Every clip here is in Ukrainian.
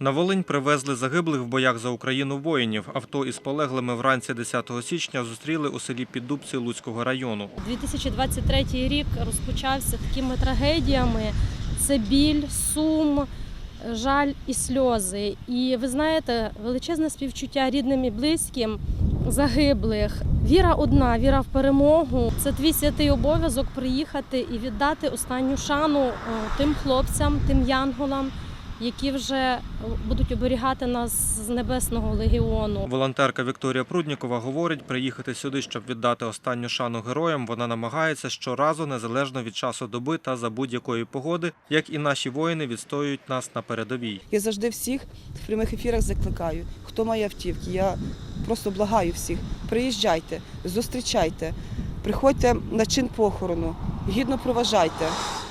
На Волинь привезли загиблих в боях за Україну воїнів. Авто із полеглими вранці 10 січня зустріли у селі Піддубці Луцького району. 2023 рік розпочався такими трагедіями. Це біль, сум, жаль і сльози. І ви знаєте, величезне співчуття рідним і близьким загиблих. Віра одна, віра в перемогу. Це твій святий обов'язок приїхати і віддати останню шану е, тим хлопцям, тим янголам, які вже будуть оберігати нас з небесного легіону. Волонтерка Вікторія Пруднікова говорить, приїхати сюди, щоб віддати останню шану героям. Вона намагається щоразу, незалежно від часу доби та за будь-якої погоди, як і наші воїни відстоюють нас на передовій. Я завжди всіх в прямих ефірах закликаю. Хто має автівки, я просто благаю всіх. Приїжджайте, зустрічайте, приходьте на чин похорону, гідно проважайте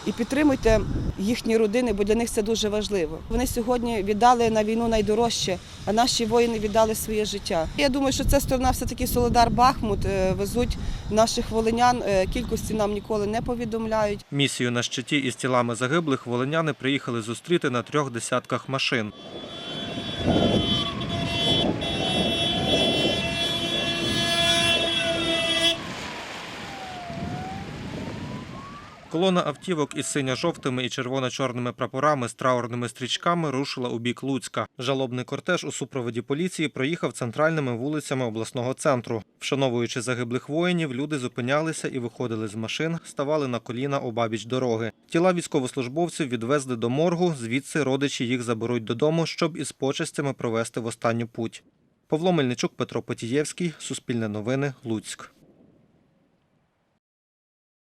і підтримуйте їхні родини, бо для них це дуже важливо. Вони сьогодні віддали на війну найдорожче, а наші воїни віддали своє життя. Я думаю, що ця сторона все таки Солодар Бахмут е, везуть наших волинян. Е, Кількості нам ніколи не повідомляють. Місію на щиті із тілами загиблих волиняни приїхали зустріти на трьох десятках машин. Колона автівок із синьо-жовтими і червоно-чорними прапорами з траурними стрічками рушила у бік Луцька. Жалобний кортеж у супроводі поліції проїхав центральними вулицями обласного центру. Вшановуючи загиблих воїнів, люди зупинялися і виходили з машин, ставали на коліна обабіч дороги. Тіла військовослужбовців відвезли до моргу. Звідси родичі їх заберуть додому, щоб із почестями провести в останню путь. Павло Мельничук, Петро Потієвський, Суспільне новини, Луцьк.